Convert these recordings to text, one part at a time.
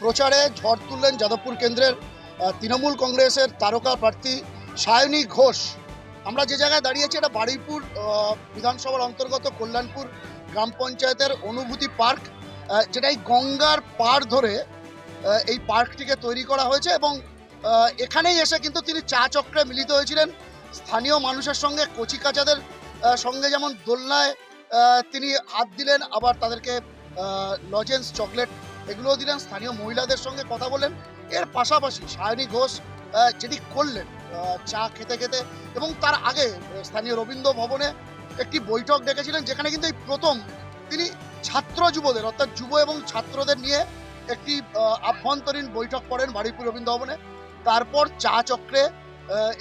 প্রচারে ঝড় তুললেন যাদবপুর কেন্দ্রের তৃণমূল কংগ্রেসের তারকা প্রার্থী সায়নী ঘোষ। আমরা যে জায়গায় দাঁড়িয়েছি এটা বারুইপুর বিধানসভার অন্তর্গত কল্যাণপুর গ্রাম পঞ্চায়েতের অনুভূতি পার্ক যেটা এই গঙ্গার পাড় ধরে এই পার্কটিকে তৈরি করা হয়েছে এবং এখানেই এসে কিন্তু তিনি চা চক্রে মিলিত হয়েছিলেন। স্থানীয় মানুষের সঙ্গে কচিকাচাদের সঙ্গে যেমন দোলনায় তিনি হাত দিলেন, আবার তাদেরকে লজেন্স চকলেট এগুলোও দিলেন, স্থানীয় মহিলাদের সঙ্গে কথা বলেন এর পাশাপাশি সায়নী ঘোষ যেটি করলেন চা খেতে খেতে এবং তার আগে স্থানীয় রবীন্দ্র ভবনে একটি বৈঠক ডেকেছিলেন, যেখানে কিন্তু এই প্রথম তিনি ছাত্র যুবদের, অর্থাৎ যুব এবং ছাত্রদের নিয়ে একটি আভ্যন্তরীণ বৈঠক করেন বারুইপুর রবীন্দ্র ভবনে। তারপর চা চক্রে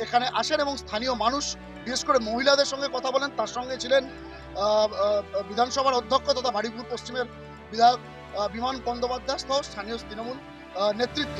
এখানে আসেন এবং স্থানীয় মানুষ, বিশেষ করে মহিলাদের সঙ্গে কথা বলেন। তার সঙ্গে ছিলেন বিধানসভার অধ্যক্ষ তথা বারুইপুর পশ্চিমের বিধায়ক বিমান বন্দ্যোপাধ্যায় সহ স্থানীয় তৃণমূল নেতৃত্ব।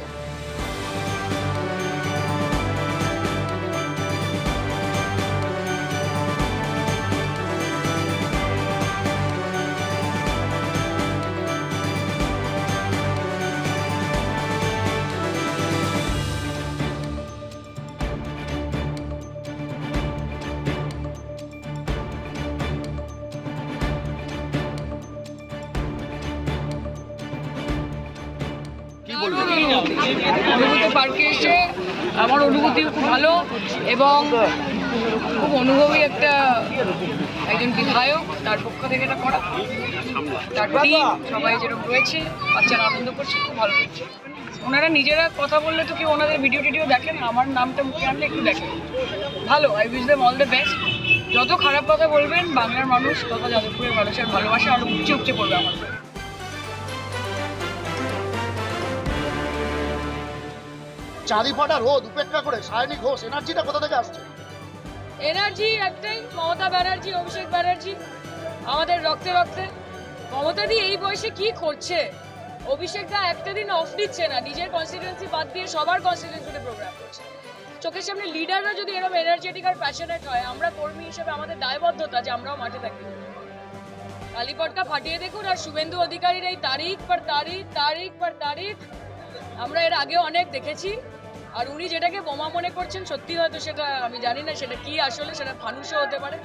অনুভূতি পার্কে এসে আমার অনুভূতি খুব ভালো এবং খুব অনুভবী একটা একজন বিধায়ক তার পক্ষ থেকে এটা করা। তার সবাই যেরকম রয়েছে, বাচ্চারা আনন্দ করছে, খুব ভালো লাগছে। ওনারা নিজেরা কথা বললে তো কি ওনাদের ভিডিও টিডিও দেখেন আমার নামটা মুখে আনলে একটু দেখেন ভালো I wish them all the best যত খারাপ কথা বলবেন, বাংলার মানুষ তত যাদবপুরের মানুষের ভালোবাসা আরও উপচে উপচে পড়বে আমার উপরে। চাঁদিফাটা রোদ উপেক্ষা করে সায়নী ঘোষ, এনার্জিটা কোথা থেকে আসছে? এনার্জি একটাই, মমতা ব্যানার্জি, অভিষেক ব্যানার্জি, আমাদের রক্তে রক্তে। মমতা দি, এই বয়সে কি করছে? অভিষেক দা একটা দিন অফ দিচ্ছে না, নিজের কনস্টিটুয়েন্সি বাদ দিয়ে সবার কনস্টিটুয়েন্সিতে প্রোগ্রাম করছে। চোখের সামনে লিডাররা যদি এরকম এনার্জেটিক আর প্যাশনেট হয়, আমরা কর্মী হিসেবে আমাদের দায়বদ্ধতা যে আমরাও মাঠে থাকি। কালীপটকা ফাটিয়ে দেখুন, আর শুভেন্দু অধিকারীর এই তারিখ পর তারিখ তারিখ পর তারিখ, আমরা এর আগেও অনেক দেখেছি। আর উনি যেটাকে বোমা মনে করছেন সত্যি হয়তো সেটা আমি জানি না সেটা কি আসলে সেটা ফানুসও হতে পারে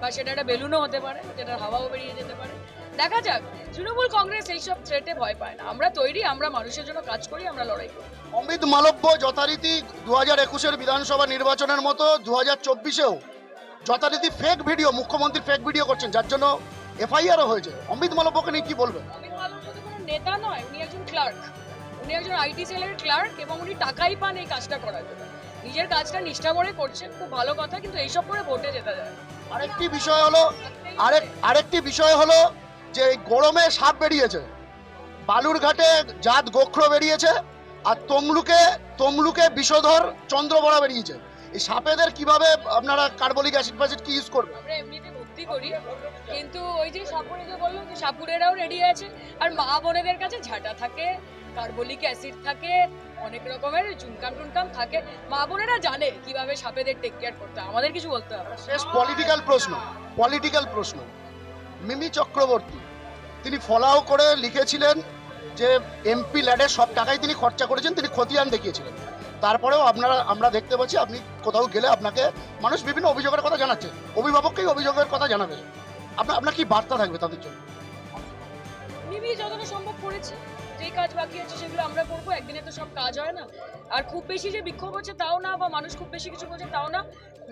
বা সেটা একটা বেলুনও হতে পারে যেটা হাওয়াও বেরিয়ে যেতে পারে। দেখা যাক তৃণমূল কংগ্রেস এইসব থ্রেটে ভয় পায় না। আমরা তৈরি আমরা মানুষের জন্য কাজ করি আমরা লড়াই করি। অমিত মালব্য যথারীতি দু হাজার একুশের বিধানসভা নির্বাচনের মতো দু হাজার চব্বিশেও যথারীতি ফেক ভিডিও মুখ্যমন্ত্রী ফেক ভিডিও করছেন যার জন্য এফআইআরও হয়েছে। অমিত মালব্যকে নিয়ে কি বলবেন? অমিত মালব্য শুধু কোনো নেতা নয় উনি একজন ক্লার্ক উনি একজন আইটি সেলের ক্লার্ক এবং উনি টাকাই পান এই কাজটা করার জন্য। নিজের কাজটা নিষ্ঠা করে করছেন খুব ভালো কথা কিন্তু এইসব করে ভোটে যেতে যায়। আরেকটি বিষয় হলো আরেক আরেকটি বিষয় হলো যে গরমে সাপ বেরিয়েছে। বালুরঘাটে জাত গোখ্র বেরিয়েছে আর তমলুকে তমলুকে বিষধর চন্দ্রবড়া বেরিয়েছে। এই সাপেদের কীভাবে আপনারা কার্বলিক অ্যাসিড ফ্যাসিড কি ইউজ করবেন? আমরা এমনিতে ভক্তি করি কিন্তু ওই যে সাপুরে যে বলল যে সাপুরেরাও রেডি আছে আর মা বোনেদের কাছে ঝাঁটা থাকে কার্বলিক অ্যাসিড থাকে অনেক রকমের চুনকাম টুনকাম থাকে। মা বোনেরা জানে কীভাবে সাপেদের টেক কেয়ার করতে হয়। আমাদের কিছু বলতে হবে। না। শেষ পলিটিক্যাল প্রশ্ন পলিটিক্যাল প্রশ্ন। মিমি চক্রবর্তী তিনি ফলাও করে লিখেছিলেন যে এমপি ল্যাডের সব টাকাই তিনি খরচা করেছেন তিনি খতিয়ান দেখিয়েছিলেন। তারপরেও আপনারা আমরা দেখতে পাচ্ছি আপনি কোথাও গেলে আপনাকে মানুষ বিভিন্ন অভিযোগের কথা জানাচ্ছে। অভিভাবককেই অভিযোগের কথা জানাবে। আপনার আপনার কি বার্তা থাকবে তাদের জন্য? মিমি যতটা সম্ভব করেছে। যেই কাজ বাকি আছে সেগুলো আমরা করব একদিনে তো সব কাজ হয় না। আর খুব বেশি যে বিক্ষোভ হচ্ছে তাও না বা মানুষ খুব বেশি কিছু করছে তাও না।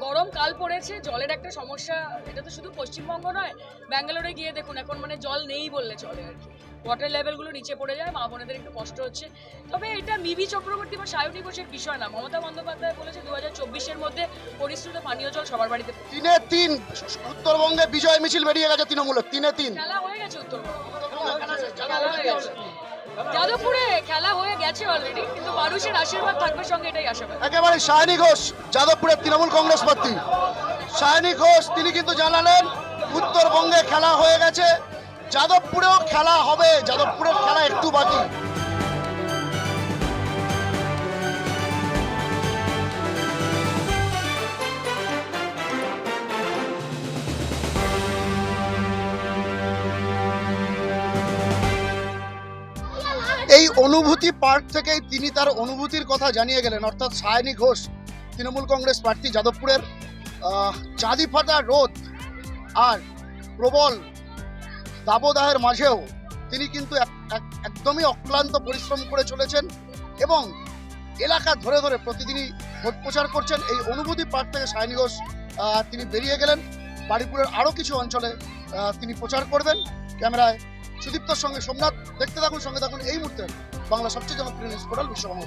গরম কাল পড়েছে জলের একটা সমস্যা এটা তো শুধু পশ্চিমবঙ্গ নয় ব্যাঙ্গালোরে গিয়ে দেখুন এখন মানে জল নেই বললে চলে আর কি। ওয়াটার লেভেলগুলো নিচে পড়ে যায় মা বোনেদের একটু কষ্ট হচ্ছে। তবে এটা মিবি চক্রবর্তী বা সায়নী ঘোষের বিষয় না মমতা বন্দ্যোপাধ্যায় বলেছে দু হাজার চব্বিশের মধ্যে পরিশ্রুত পানীয় জল সবার বাড়িতে তিনে তিন উত্তরবঙ্গে বিজয় মিছিল বেরিয়ে গেছে তৃণমূলের তিনে তিন। খেলা হয়ে গেছে উত্তরবঙ্গ। খেলা হয়ে গেছে। যাদবপুরে খেলা হয়ে গেছে অলরেডি কিন্তু মানুষের আশীর্বাদ থাকবে সঙ্গে, এটাই আশা একেবারে সায়নী ঘোষ, যাদবপুরের তৃণমূল কংগ্রেস প্রার্থী। সায়নী ঘোষ, তিনি কিন্তু জানালেন, উত্তরবঙ্গে খেলা হয়ে গেছে, যাদবপুরেও খেলা হবে, যাদবপুরের খেলা একটু বাকি। অনুভূতি পার্ক থেকেই তিনি তার অনুভূতির কথা জানিয়ে গেলেন, অর্থাৎ সায়নী ঘোষ, তৃণমূল কংগ্রেস প্রার্থী যাদবপুরের চাঁদি ফাটা রোদ আর প্রবল দাবদাহের মাঝেও তিনি কিন্তু এক- এক- একদমই অক্লান্ত পরিশ্রম করে চলেছেন এবং এলাকা ধরে ধরে প্রতিদিনই ভোট প্রচার করছেন। এই অনুভূতি পার্ক থেকে সায়নী ঘোষ তিনি বেরিয়ে গেলেন। বাড়িপুরের আরও কিছু অঞ্চলে তিনি প্রচার করবেন। ক্যামেরায় সুদীপ্তর সঙ্গে সোমনাথ। দেখতে থাকুন, সঙ্গে থাকুন এই মুহূর্তে। বাংলা সবচেয়ে জনপ্রিয় নিউজ পোর্টাল বিশ্ববাংলা